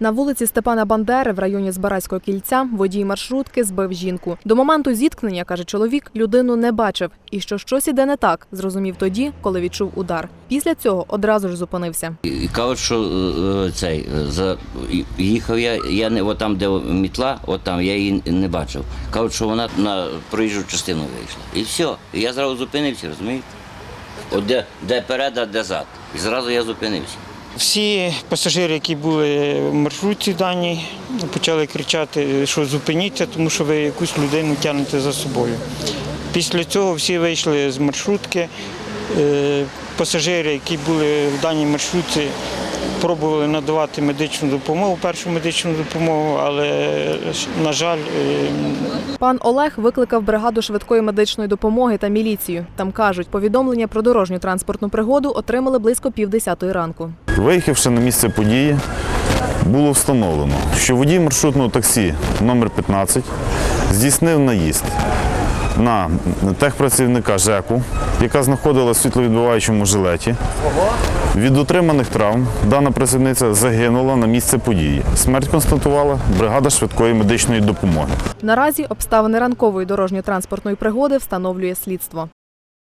На вулиці Степана Бандери в районі Збаразького кільця водій маршрутки збив жінку. До моменту зіткнення, каже чоловік, людину не бачив. І що щось іде не так, зрозумів тоді, коли відчув удар. Після цього одразу ж зупинився. І- кажуть, що е, е, цей е, за їхав я, я не от там, де мітла, от там я її не бачив. Кажуть, що вона на проїжджу частину вийшла. І все. Я зразу зупинився, розумієте? От де, де перед, а де зад. І зразу я зупинився. Всі пасажири, які були в маршрутці даній, почали кричати, що зупиніться, тому що ви якусь людину тягнете за собою. Після цього всі вийшли з маршрутки. Е, Пасажири, які були в даній маршрутці, пробували надавати медичну допомогу, першу медичну допомогу, але, на жаль, е, Пан Олег викликав бригаду швидкої медичної допомоги та міліцію. Там кажуть, повідомлення про дорожню транспортну пригоду отримали близько півдесятої ранку. Виїхавши на місце події, було встановлено, що водій маршрутного таксі номер 15 здійснив наїзд на техпрацівника ЖЕКу, яка знаходилася в світловідбиваючому жилеті. Від отриманих травм дана працівниця загинула на місце події. Смерть констатувала бригада швидкої медичної допомоги. Наразі обставини ранкової дорожньо-транспортної пригоди встановлює слідство.